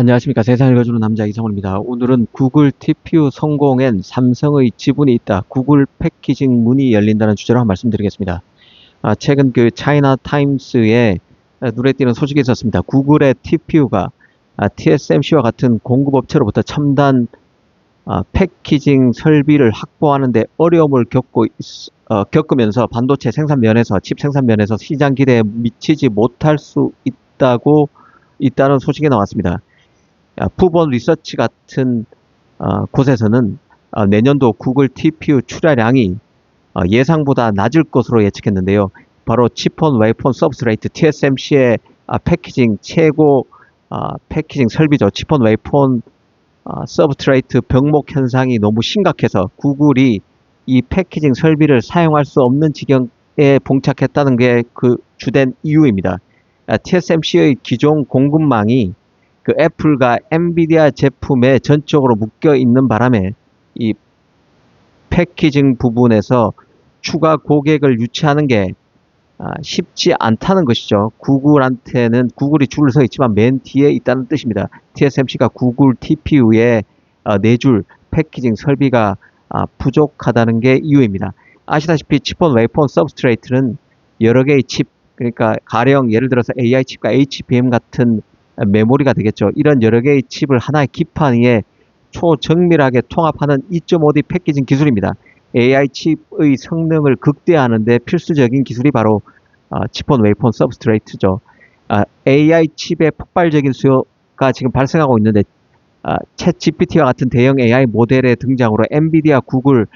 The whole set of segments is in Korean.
안녕하십니까. 세상을 읽어주는 남자 이성훈입니다. 오늘은 구글 TPU 성공엔 삼성의 지분이 있다. 구글 패키징 문이 열린다는 주제로 한 말씀 드리겠습니다. 아, 최근 그 차이나 타임스에 눈에 띄는 소식이 있었습니다. 구글의 TPU가 아, TSMC와 같은 공급업체로부터 첨단 아, 패키징 설비를 확보하는데 어려움을 겪고 있, 어, 겪으면서 반도체 생산 면에서 칩 생산 면에서 시장 기대에 미치지 못할 수 있다고 있다는 소식이 나왔습니다. 아, 푸본 리서치 같은 어, 곳에서는 어, 내년도 구글 TPU 출하량이 어, 예상보다 낮을 것으로 예측했는데요. 바로 치폰, 웨이폰, 서브스트레이트, TSMC의 아, 패키징 최고 아, 패키징 설비죠. 치폰, 웨이폰, 아, 서브스트레이트 병목 현상이 너무 심각해서 구글이 이 패키징 설비를 사용할 수 없는 지경에 봉착했다는 게 그 주된 이유입니다. 아, TSMC의 기존 공급망이 그 애플과 엔비디아 제품에 전적으로 묶여 있는 바람에 이 패키징 부분에서 추가 고객을 유치하는 게 아, 쉽지 않다는 것이죠. 구글한테는 구글이 줄을 서 있지만 맨 뒤에 있다는 뜻입니다. TSMC가 구글 TPU에 어, 내줄 패키징 설비가 아, 부족하다는 게 이유입니다. 아시다시피 치폰, 웨이폰, 서브스트레이트는 여러 개의 칩, 그러니까 가령 예를 들어서 AI 칩과 HBM 같은 메모리가 되겠죠. 이런 여러 개의 칩을 하나의 기판 위에 초정밀하게 통합하는 2.5D 패키징 기술입니다. AI 칩의 성능을 극대화하는데 필수적인 기술이 바로 아, 치폰, 웨이폰, 서브스트레이트죠. 아, AI 칩의 폭발적인 수요가 지금 발생하고 있는데 아, 챗 GPT와 같은 대형 AI 모델의 등장으로 엔비디아, 구글,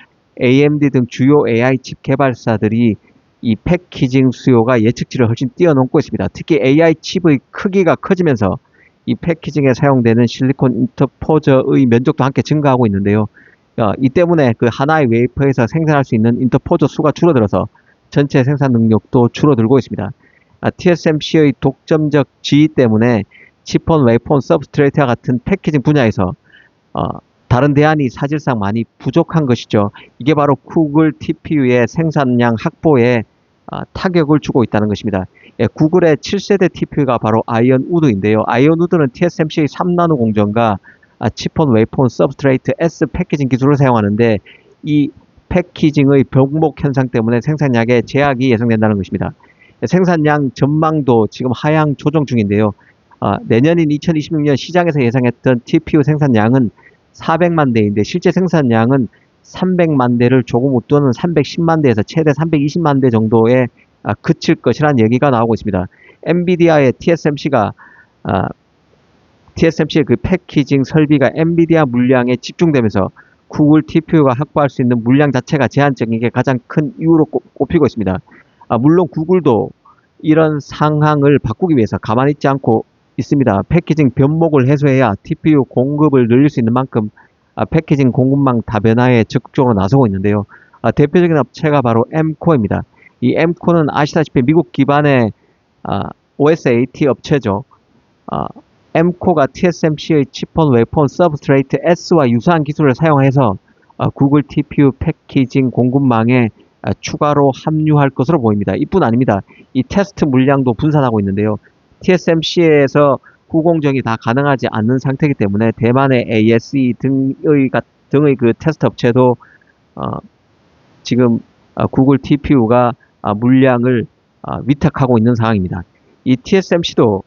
AMD 등 주요 AI 칩 개발사들이 이 패키징 수요가 예측치를 훨씬 뛰어넘고 있습니다. 특히 AI 칩의 크기가 커지면서 이 패키징에 사용되는 실리콘 인터포저의 면적도 함께 증가하고 있는데요. 어, 이 때문에 그 하나의 웨이퍼에서 생산할 수 있는 인터포저 수가 줄어들어서 전체 생산 능력도 줄어들고 있습니다. 아, TSMC의 독점적 지위 때문에 치폰, 웨이폰, 서브스트레이트와 같은 패키징 분야에서 어, 다른 대안이 사실상 많이 부족한 것이죠. 이게 바로 구글 TPU의 생산량 확보에 아, 타격을 주고 있다는 것입니다. 예, 구글의 7세대 TPU가 바로 아이언 우드인데요. 아이언 우드는 TSMC의 3나노 공정과 아, 치폰, 웨이폰, 서브스트레이트, S 패키징 기술을 사용하는데 이 패키징의 병목 현상 때문에 생산량에 제약이 예상된다는 것입니다. 예, 생산량 전망도 지금 하향 조정 중인데요. 아, 내년인 2026년 시장에서 예상했던 TPU 생산량은 400만 대인데 실제 생산량은 300만 대를 조금 웃도는 310만 대에서 최대 320만 대 정도에 아, 그칠 것이라는 얘기가 나오고 있습니다. 엔비디아의 TSMC가 아, TSMC의 그 패키징 설비가 엔비디아 물량에 집중되면서 구글 TPU가 확보할 수 있는 물량 자체가 제한적인 게 가장 큰 이유로 꼽히고 있습니다. 아, 물론 구글도 이런 상황을 바꾸기 위해서 가만히 있지 않고 있습니다. 패키징 변목을 해소해야 TPU 공급을 늘릴 수 있는 만큼 아, 패키징 공급망 다변화에 적극적으로 나서고 있는데요. 아, 대표적인 업체가 바로 M코입니다. 이 M코는 아시다시피 미국 기반의 아, OSAT 업체죠. 아, M코가 TSMC의 치폰, 웨폰, 서브스트레이트 S와 유사한 기술을 사용해서 아, 구글 TPU 패키징 공급망에 아, 추가로 합류할 것으로 보입니다. 이뿐 아닙니다. 이 테스트 물량도 분산하고 있는데요. TSMC에서 후공정이 다 가능하지 않는 상태이기 때문에 대만의 ASE 등의 등의 그 테스트 업체도 어, 지금 어, 구글 TPU가 어, 물량을 어, 위탁하고 있는 상황입니다. 이 TSMC도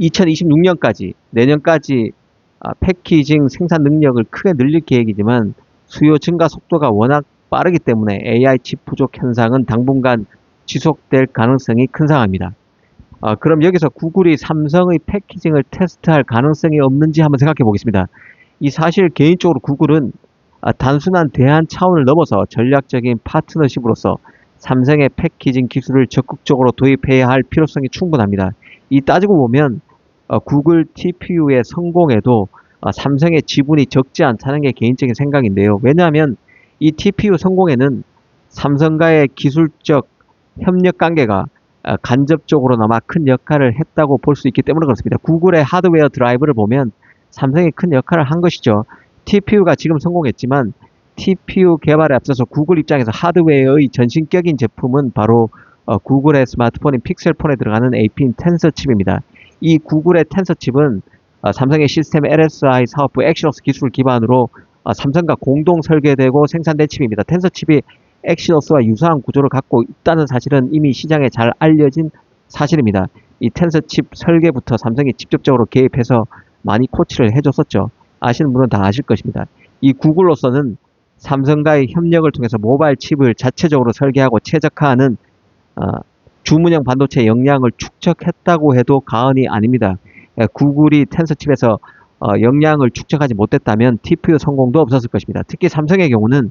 2026년까지 내년까지 아, 패키징 생산 능력을 크게 늘릴 계획이지만 수요 증가 속도가 워낙 빠르기 때문에 AI 칩 부족 현상은 당분간 지속될 가능성이 큰 상황입니다. 아, 그럼 여기서 구글이 삼성의 패키징을 테스트할 가능성이 없는지 한번 생각해 보겠습니다. 이 사실 개인적으로 구글은 아, 단순한 대안 차원을 넘어서 전략적인 파트너십으로서 삼성의 패키징 기술을 적극적으로 도입해야 할 필요성이 충분합니다. 이 따지고 보면 어, 구글 TPU의 성공에도 어, 삼성의 지분이 적지 않다는 게 개인적인 생각인데요. 왜냐하면 이 TPU 성공에는 삼성과의 기술적 협력 관계가 어, 간접적으로나마 큰 역할을 했다고 볼 수 있기 때문에 그렇습니다. 구글의 하드웨어 드라이브를 보면 삼성이 큰 역할을 한 것이죠. TPU가 지금 성공했지만 TPU 개발에 앞서서 구글 입장에서 하드웨어의 전신격인 제품은 바로 어, 구글의 스마트폰인 픽셀폰에 들어가는 AP인 텐서 칩입니다. 이 구글의 텐서 칩은 아, 삼성의 시스템 LSI 사업부 엑시너스 기술을 기반으로 아, 삼성과 공동 설계되고 생산된 칩입니다. 텐서 칩이 엑시너스와 유사한 구조를 갖고 있다는 사실은 이미 시장에 잘 알려진 사실입니다. 이 텐서 칩 설계부터 삼성이 직접적으로 개입해서 많이 코치를 해줬었죠. 아시는 분은 다 아실 것입니다. 이 구글로서는 삼성과의 협력을 통해서 모바일 칩을 자체적으로 설계하고 최적화하는 어, 주문형 반도체 역량을 축적했다고 해도 과언이 아닙니다. 예, 구글이 텐서 칩에서 어, 역량을 축적하지 못했다면 TPU 성공도 없었을 것입니다. 특히 삼성의 경우는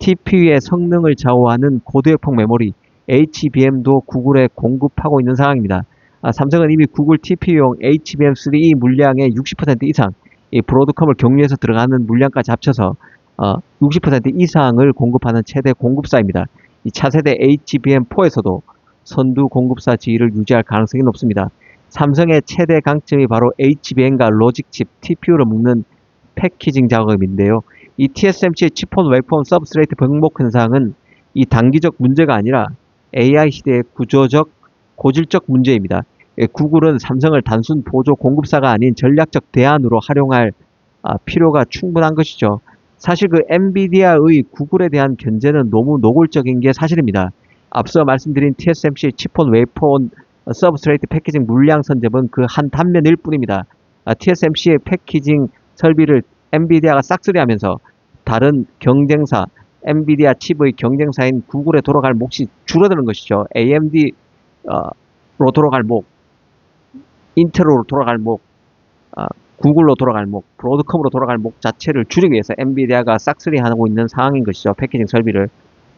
TPU의 성능을 좌우하는 고도역폭 메모리 HBM도 구글에 공급하고 있는 상황입니다. 아, 삼성은 이미 구글 TPU용 HBM3E 물량의 60% 이상, 이 브로드컴을 경유해서 들어가는 물량까지 합쳐서 어, 60% 이상을 공급하는 최대 공급사입니다. 이 차세대 HBM4에서도 선두 공급사 지위를 유지할 가능성이 높습니다. 삼성의 최대 강점이 바로 HBM과 로직칩, TPU를 묶는 패키징 작업인데요. 이 TSMC의 치폰 웨이폼 서브스트레이트 병목 현상은 이 단기적 문제가 아니라 AI 시대의 구조적, 고질적 문제입니다. 예, 구글은 삼성을 단순 보조 공급사가 아닌 전략적 대안으로 활용할 아, 필요가 충분한 것이죠. 사실 그 엔비디아의 구글에 대한 견제는 너무 노골적인 게 사실입니다. 앞서 말씀드린 TSMC 치폰 웨이폰 서브스트레이트 패키징 물량 선점은 그 한 단면일 뿐입니다. 아, TSMC의 패키징 설비를 엔비디아가 싹쓸이하면서 다른 경쟁사 엔비디아 칩의 경쟁사인 구글에 돌아갈 몫이 줄어드는 것이죠. AMD로 돌아갈 몫, 인텔로 돌아갈 몫, 아, 구글로 돌아갈 몫, 브로드컴으로 돌아갈 몫 자체를 줄이기 위해서 엔비디아가 싹쓸이하고 있는 상황인 것이죠. 패키징 설비를.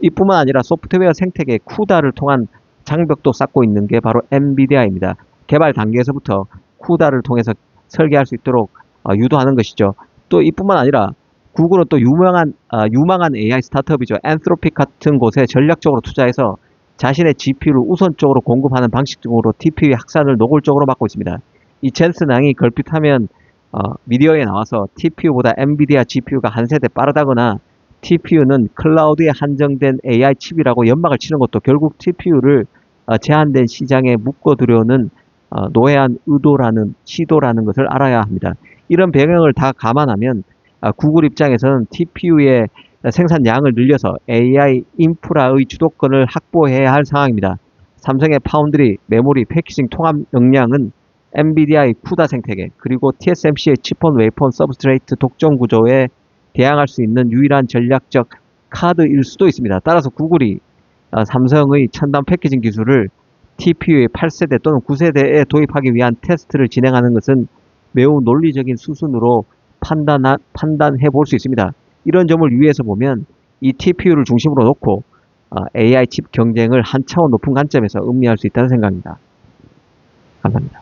이뿐만 아니라 소프트웨어 생태계 쿠다를 통한 장벽도 쌓고 있는 게 바로 엔비디아입니다. 개발 단계에서부터 쿠다를 통해서 설계할 수 있도록 어, 유도하는 것이죠. 또 이뿐만 아니라 구글은 또 유명한 어, 유망한 AI 스타트업이죠. 엔트로픽 같은 곳에 전략적으로 투자해서 자신의 GPU를 우선적으로 공급하는 방식 등으로 TPU의 확산을 노골적으로 막고 있습니다. 이 젠슨 낭이 걸핏하면 어, 미디어에 나와서 TPU보다 엔비디아 GPU가 한 세대 빠르다거나 TPU는 클라우드에 한정된 AI 칩이라고 연막을 치는 것도 결국 TPU를 어, 제한된 시장에 묶어두려는 어, 노예한 의도라는 시도라는 것을 알아야 합니다. 이런 배경을 다 감안하면 아, 구글 입장에서는 TPU의 생산량을 늘려서 AI 인프라의 주도권을 확보해야 할 상황입니다. 삼성의 파운드리, 메모리, 패키징 통합 역량은 엔비디아의 쿠다 생태계, 그리고 TSMC의 치폰 웨이폰 서브스트레이트 독점 구조에 대항할 수 있는 유일한 전략적 카드일 수도 있습니다. 따라서 구글이 아, 삼성의 첨단 패키징 기술을 TPU의 8세대 또는 9세대에 도입하기 위한 테스트를 진행하는 것은 매우 논리적인 수순으로 판단, 판단해 볼 수 있습니다. 이런 점을 유의해서 보면 이 TPU를 중심으로 놓고 아, AI 칩 경쟁을 한 차원 높은 관점에서 음미할 수 있다는 생각입니다. 감사합니다.